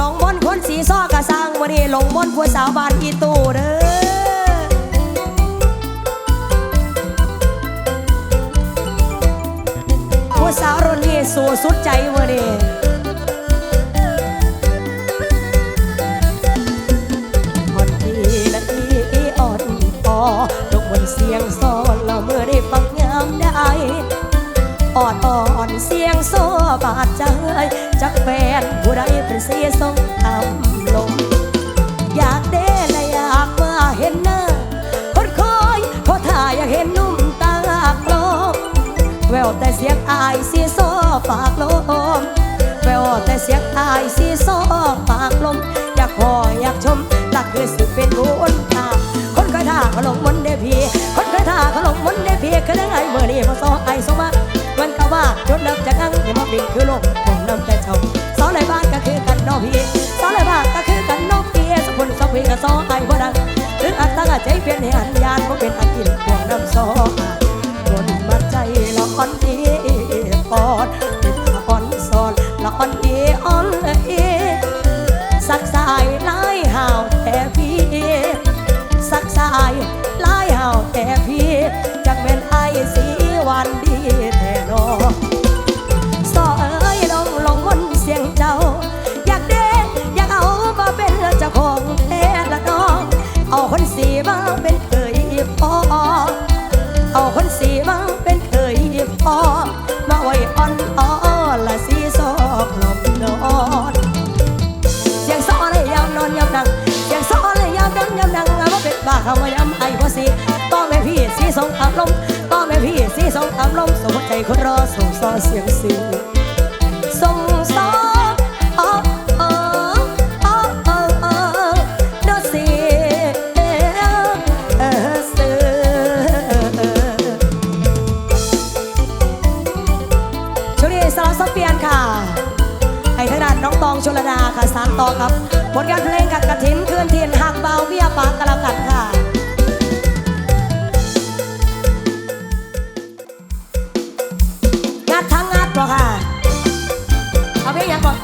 ลงบนคนสีซ้อกระสังวันนี้ลงบนผู้สาวบ้านอีตูเด้อผู้สาวรุ่นนี้สู่สุดใจวันนี้ฮอดทีละอีออนพอลงบนเสียงซ้ เสียงโซ่บาดใจจากแฟนผู้ใดเป็นเสียทรงทำลง อยากเด้และอยากมาเห็นหน้าคนคอยโทษท่าอยากเห็นนุ่มตากลมแววแต่เสียงอายสียโซ่ฝากลมแววแต่เสียงอายเสียโซ่ฝากลม อยากขออยากชมหลักคือสิเป็นบุญตาคนเคยท่าเขาลงมนต์ได้พี่คนเคยท่าเขาลงมนต์ได้พี่คือได้ไงเมื่อนี้พอซอไอสมา มันก็ว่าจนเลิกจากอังอย่ามาบินคือโลกผมนำแต่เจ้าสาวในบ้านก็คือกันน้องพี่สาวในบ้านก็คือกันน้องพี่สักคนสักพี่ก็สองไอ้บ่ดังหรืออัตตั้งใจเปลี่ยนให้อันยานเพราะเป็นอันกินพวงน้ำซอ เข้าคำว่ายามไอ้พ่อสีต้องแม่พี่สีสองอารมต้องแม่พี่สีสองอารมสมใจคนรอส่งซอเสียงสิงส่งด้านน้อองชลดาค่ะสานต่อครับผลงานเพลงกับกระถินเคลื่อนเทียนหักเบาเบี้ยปากกระลากันค่ะ ยังก่อน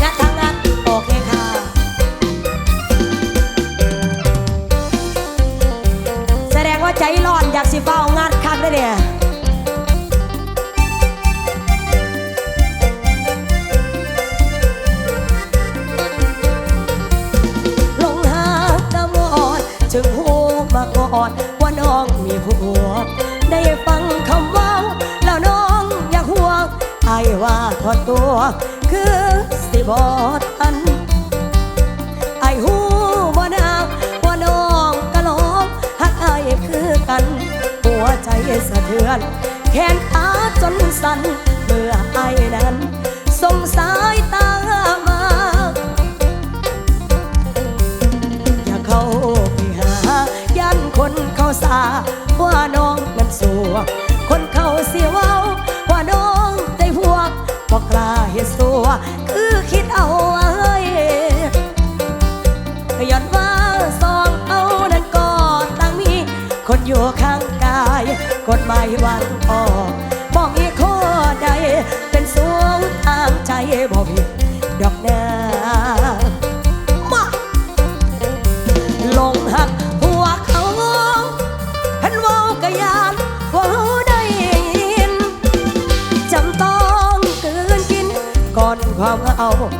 งัดทั้งงัดโอเคค่ะแสดงว่าใจร้อนอยากสิเฝ้างัดคักได้เนี่ยลงหาตะมอดจึงหูมาก่อนว่าน้องมีผัวได้ฟังคำว่า ไอ้ว่าทอดตัว คือสิบอทันไอหูว่นางว่าน้องกะหลอกหักไอ้คือกัน หัวใจสะเทือน แขนขาจนสั่นเมื่อไอนั้นส่งสายตามาอย่าเข้าไปหายันคนเขาสาว่าน้องนั้นสัวคนเขาเสียว่าว่า Hồn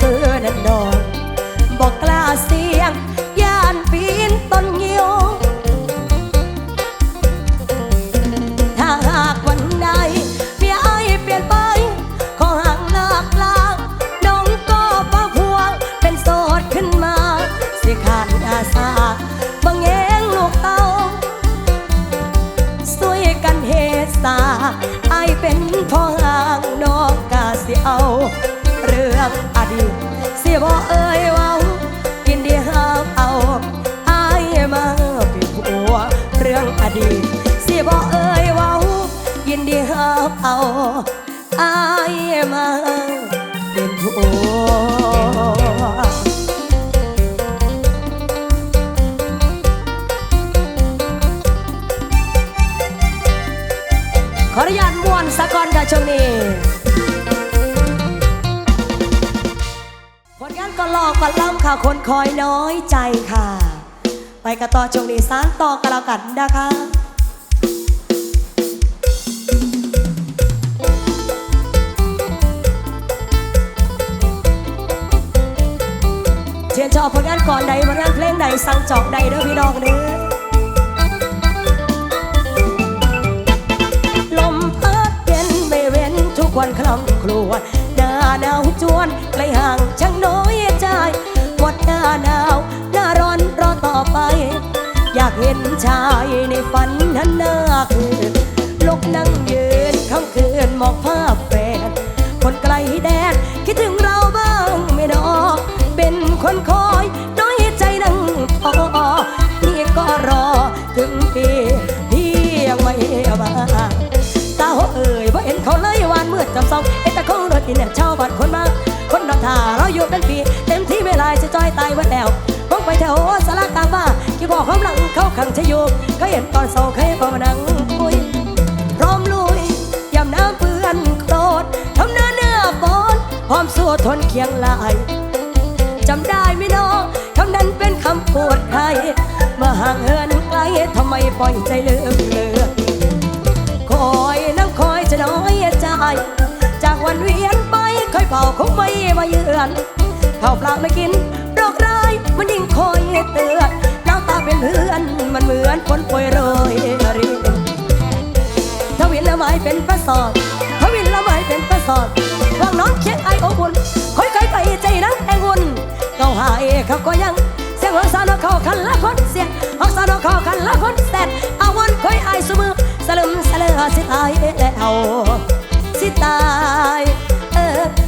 ซื่อๆนั่นดอ ดี สิบ่เอ่ยเว้า ยินดีห้าเอาอายมาเป็นผัวขออนุญาตม่วนสะก่อนค่ะช่วงนี้ผลงานก็ลอกก็ล่ำค่ะคนคอยน้อยใจค่ะ กันต่อช่วงนี้สานต่อกันแล้วกันนะคะเชียนชอบผลงานก่อนใดผลงานเพลงใดสั่งจอกใดเด้อพี่น้องเด้อลมพัดเย็นไม่เว้นทุกวันคลำครวญหน้าหนาวจวนไกลห่างช่างน้อยใจหมดหน้าหนาวหน้าร้อน ไป อยากเห็นชายในฝันทันหน้าคือลกนั่งยืนค่ำคืนมองภาพแฟน คนไกลแดนคิดถึงเราบ้างไม่ดอเป็นคนคอยน้อยใจนั่งพอนี่ก็รอถึงปีที่ยังไม่มาตาหัวเอ่ยว่าเห็นเขาเลยวานเมืดจับซองเอ็ตตะคงรถตินเนี่ยชาวบ้านคนมาคนนอนท่าเราอยู่เป็นปี เต็มที่เวลาจะจอยตายวันแล้ว ไปแถวสารกลางบ้านกี่บอกความหลังเขาขังชะยูเคยเห็นตอนเศร้าเคยพอมานั่งคุยพร้อมลุยยำน้ำเปื้อนโคลนทำหน้าเนื้อฝนพร้อมสู้ทนเคียงลายจำได้ไหมน้องคำนั้นเป็นคำพูดใครเมื่อห่างเหินไกลทำไมปล่อยใจเลืมเลือคอยน้ำคอยจะน้อยใจ จากวันเวียนไปคอยเป่าคงไม่มาเยือนข้าวปลาไม่กิน มันยิ่งคอยเตือนน้ำตาเป็นเพื่อน มันเหมือนฝนโปรยโรยรินถ้าวินละไม้เป็นประสอบถ้าวินละไม้เป็นประสอบวางน้องเคียงไออบอุ่นคอยคอยไปใจนังแองุ่นเกาหายเขาก็ยัง เสียงหัวสานเขาคันละคนเสียงหัวสานเขาคันละคนแสนอาวันคอยไอสมือสลึมสลือสิตายแล้วสิตายเออ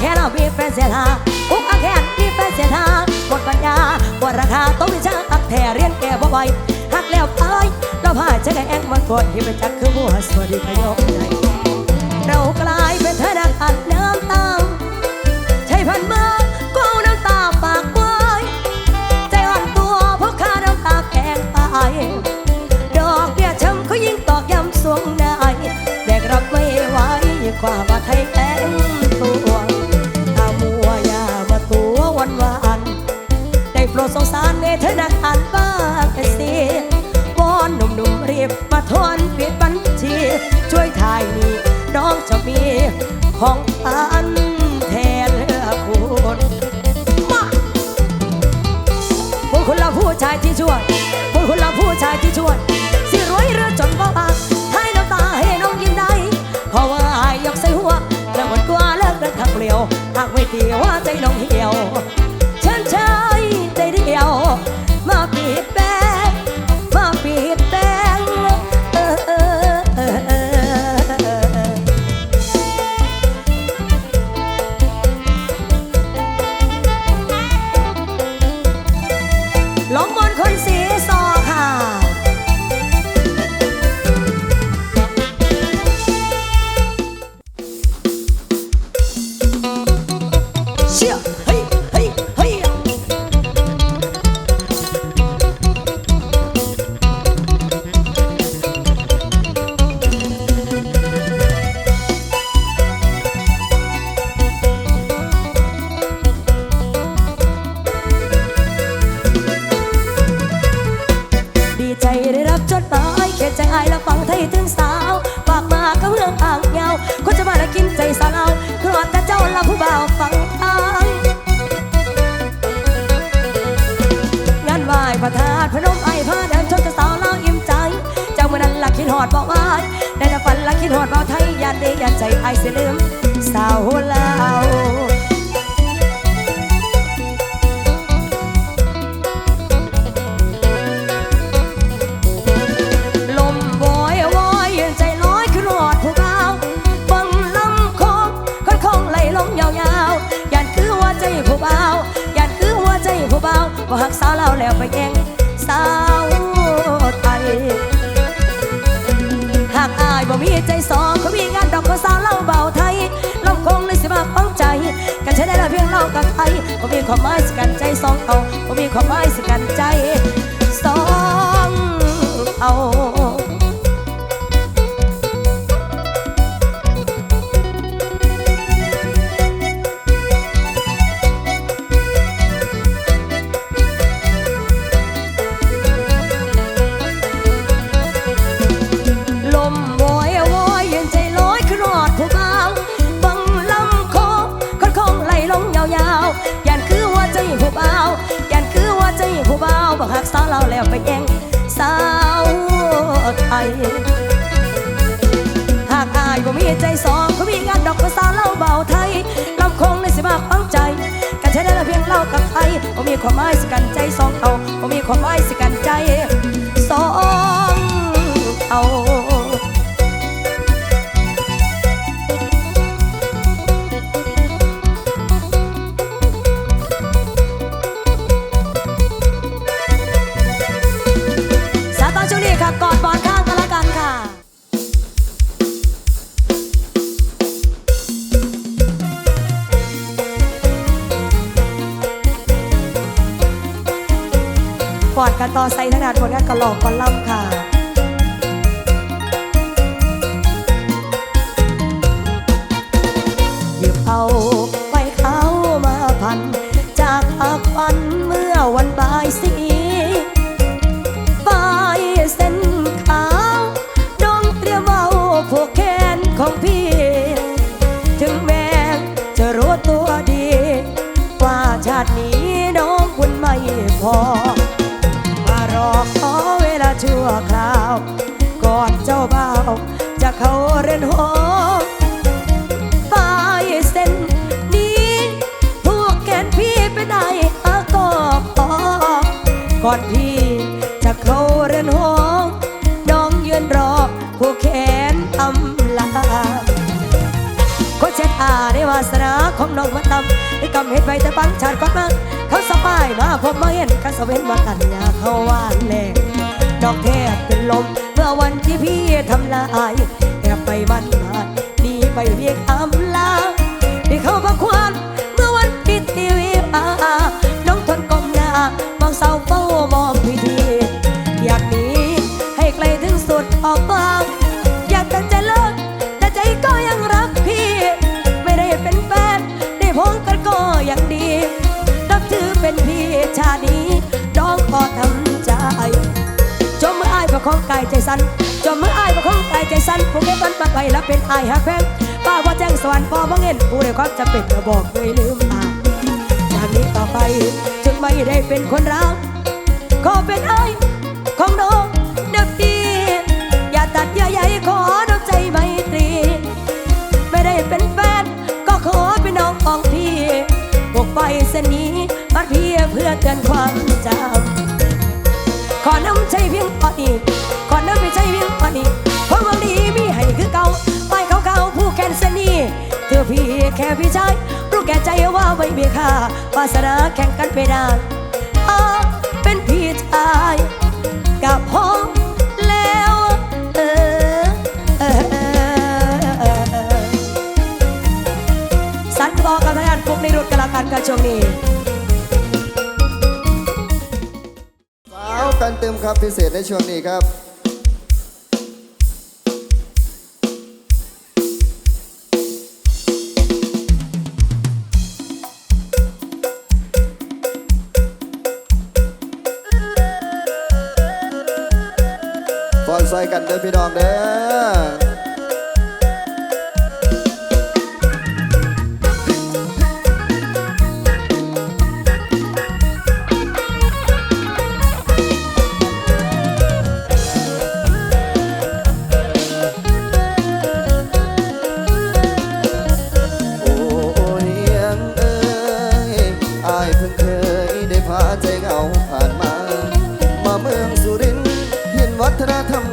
แค่เรามีแฟนเสียทาอุกอาแค่มีแฟนเสียทาหมดปัญญาหมดราคาต้องวิชาอักแท้เรียนแก่บ่ไหวหักแล้วพายเราพาจะได้แองมันปวดที่เป็นจักคือมัวสวัสดีขยกใจเรากลายเป็นธนาคารน้ำตาใช่พันมาก็เอาน้ำตาฝากไว้ใจอ่อนตัวเพราะค่าน้ำตาแพงไปดอกเบี้ยช้ำเขายิ่งตอกย้ำสวงนายแบกรับไม่ไหวกว่าบาทไทยแข็งตัว โปรดสงสารในธนาคารบ้างสิวอนหนุ่มๆรีบมาทอนปิดบัญชี ช่วยทายนี่น้องจะมีของอันแทนคุณมาพวกคุณละผู้ชายที่ช่วยพวกคุณละผู้ชายที่ช่วยสิรวยหรือจนบ่บางให้น้ำตาให้น้องยิ้มได้เพราะว่าอายยกใส่หัวแล้วหมดตัวเลิกเดินทางเปลี่ยวหากไม่ตีว่าใจน้องเหี่ย งานไหว้พระธาตุพนมไอพระเดินชนกับสาวเล่าอิ่มใจ เจ้าเมื่อนั้นลักคิดหอดบอกว่าได้แต่ฝันลักคิดหอดเบาไทยยันเดียันใจไอเสียลืมสาวลาวลมบอยวอยยืนใจลอยขึ้นหอดผู้บ่าบังลำโคงค่อยคงไหลลงยา บาบ่หักสาวเราแล้วไปแย่งสาวไทยหากอายบ่มีใจสองเขามีงานดอกภาสาวเล่าเบาไทยลำคงเลยสิมาปังใจ กันใช้ได้ละเพียงเล่ากับไทยบ่มีความหมายสิกันใจสองเอาบ่มีความหมายสิกันใจสองเอา ก่อนพี่จะเข้าเรือนหอน้องยืนรอผู้แขนอำลาคนเช็ดอาได้วาสนาของน้องมาตำให้กำเห็ดไวแต่ปังชาติก่อนมาเขาสบายมาผมมาเห็นกันสเวนมากันยาเขาวานแรงน้องแทบเป็นลมเมื่อวันที่พี่ทำลายแอบไปมันมาหนีไปเรียกอำลา ประคองกายใจสันจมมืออายประคองกายใจสันผู้เก็บมันมาไปแล้วเป็นอายหักแพงป้าว่าแจ้งสวรรค์พ่อบ่เงินผู้ใดความจะเป็นจะบอกเลยลืมตาจากนี้ต่อไปจึงไม่ได้เป็นคนรักขอเป็นไอ้ายของน้องเด็กดีอย่าตัดอย่าใหญ่ขอน้ำใจไมตรีไม่ได้เป็นแฟนก็ขอเป็นน้องของพี่พวกไปเส้นนี้มาเพียเพื่อเตือนความจำ ขอน้ำใจเพียงพอนี้ขอน้ำใช่เพียงพอนี้เพราะวังดีมีให้คือเก่าไปเขาเก่าๆผู้แคนเสนนี่เธอพี่แค่พี่ชายรู้แก่ใจว่าไม่มีค่าวาสนาแข่งกันไม่ได้อ้าเป็นพี่ชายกับพ่อแล้วเออเออเออเออสันบอกกับทายานฟุกในรถกระกันกับช่วงนี้ สาวกันเติมครับพิเศษในช่วงนี้ครับฟอนใส่กันเด้อพี่น้องเด้อ ฒนธรรม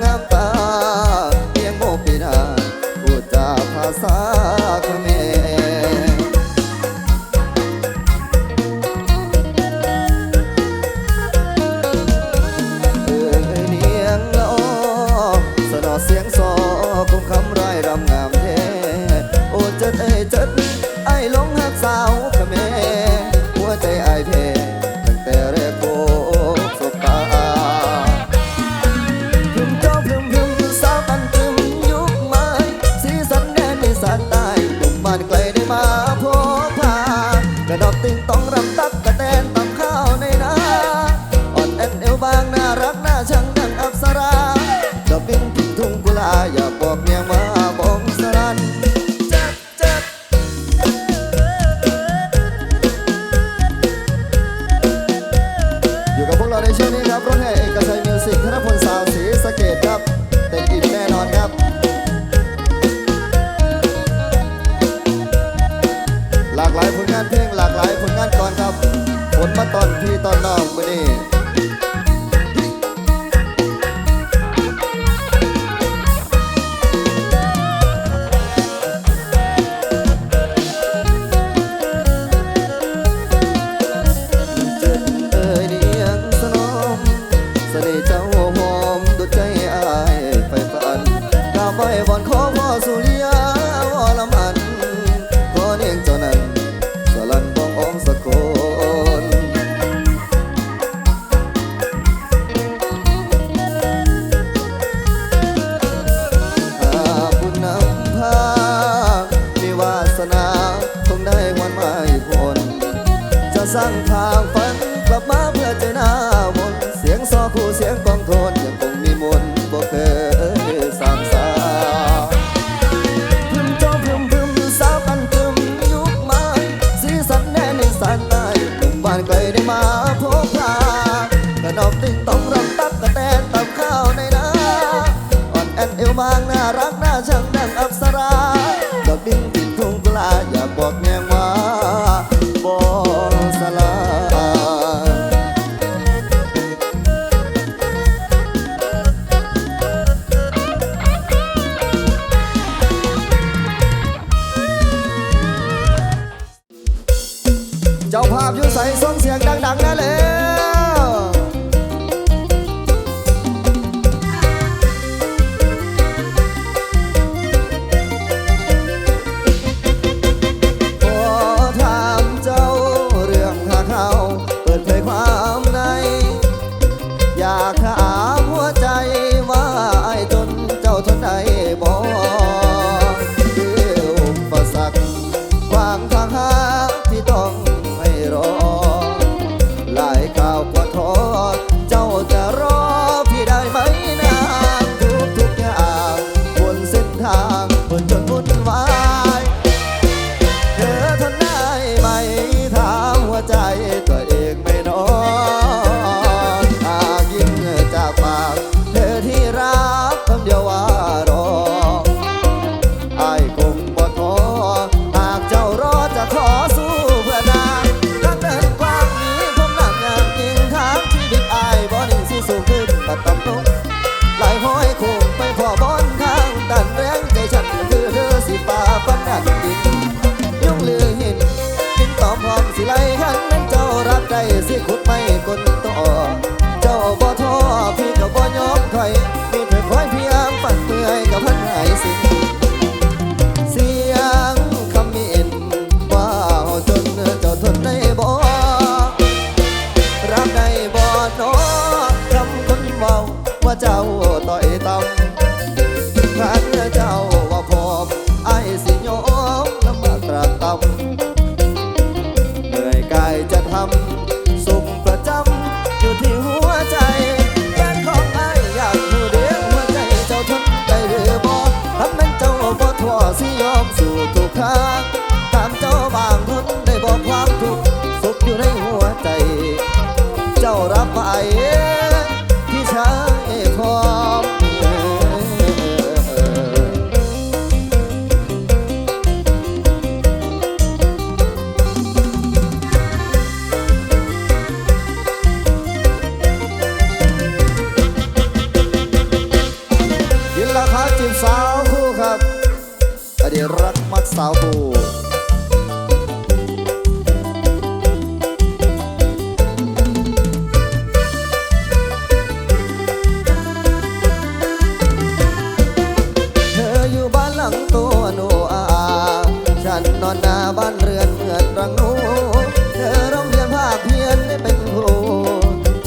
สร้างทางฝันกลับมาเพื่อเจอหน้าวนเสียงซอคู่เสียงกองโทน เจ้าภาพอยู่ใส่ส่งเสียงดังๆนั่นแหละ love. ทรรสุขประจำอยู่ที่หัวใจแฟนของไอ้อยากหูเดียวหัวใจเจ้าทำได้หรือบ่ทำนั้นเจ้าบ่ท้อสิยอมสู่ทุกทาตามเจ้าบางทนได้บอกความทุกข์สุขอยู่ในหัวใจ เจ้ารับไป นอนหน้าบ้านเรือนเหมือนรังนูเธอร้องเรียนภาคเพียนไม่เป็นครู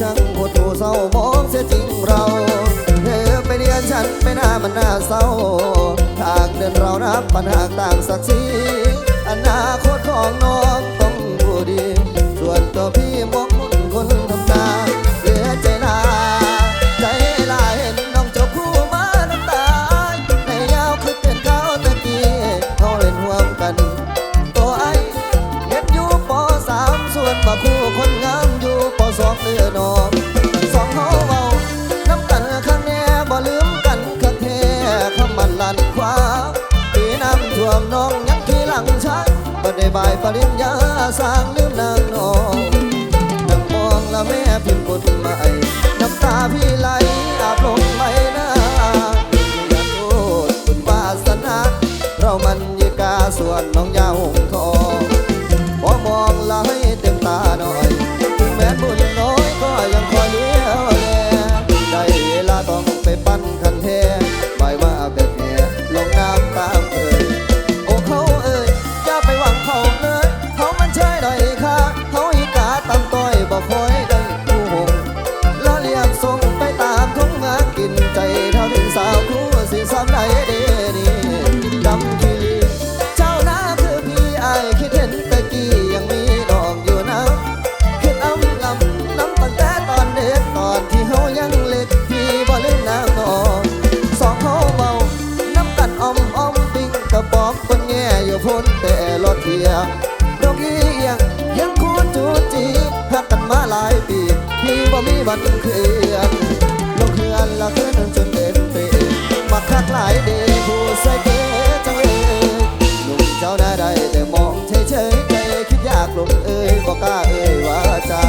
ช่างหดหูเศร้ามองเสียจริงเรา เธอไปเรียนฉันไม่น่ามันน่าเศร้าหากเดินเรานับปัญหาต่างศักดิ์ศรีอนาคตของน้องต้องผู้ดี ส่วนตัวพี่ ปริญญาสร้างลืมนางนองนั่งมองละแม่พิมพ์กใหม่น้ำตาพี่ไหลอาบลงไม่น่าอย่าโทษคุณวาสนา เรามันยิกาส่วนน้องยาว ยดอกเอียงเห็คุณจูจีรักกันมาหลายปีมีบ่มีวันเคลื่อนลงเฮือนละเคืนจนเต็มเปมาคักหลายเดผู้ใส่เกจังเอ่ยหนุ่เจ้าหน้าใดแต่มองเฉยๆใจคิดยากลงเอ้ยบ่กล้าเอ้ยว่าจา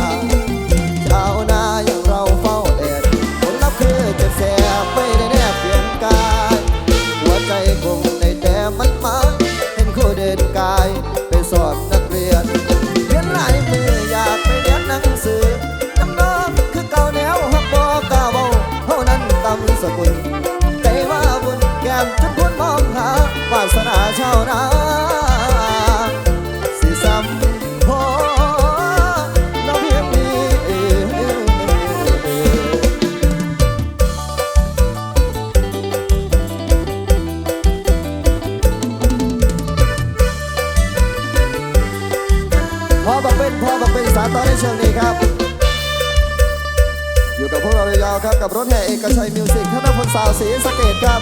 สาวสีสะเกตครับ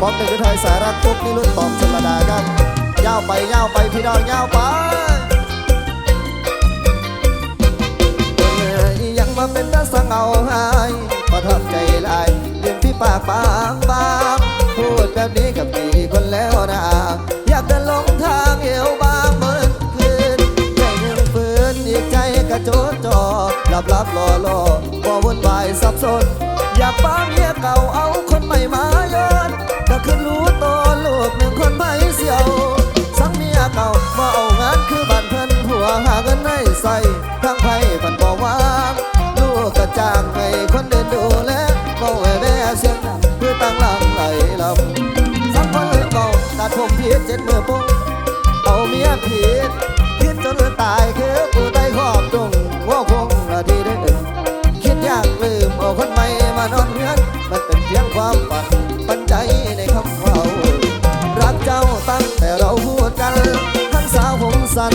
พร้อมหนึ่งฤทัยสายรักปุ๊กนิรุตตอมชลดาครับยาวไปยาวไปพี่น้องยาวไปยังมาเป็นตาสังเอาหายประทับใจลายเรียนพี่ปากบางบางพูดแบบนี้กับมีคนแล้วนะ อยากเดินลงทางเอวบางเหมือนคืนใจหนึ่งฝืนอีกใจกระโจดจอหลับหลับรอรอบ่วุ่นวายสับสน เดินดูแลบ่แหววเสียงดังเพื่อตั้งหลังไหลลำสังคนเก่าตัดผมผิดเจ็ดมือปุ้งเอาเมียผิดคิดจนตายคือผู้ใดขอบตรงว่าคงนาทีได้หนึ่งคิดอยากลืมเอาคนใหม่มานอนเฮือนมันเป็นเพียงความฝันปันใจในคำเว่ารักเจ้าตั้งแต่เราพูดกันทั้งสาวผมสั้น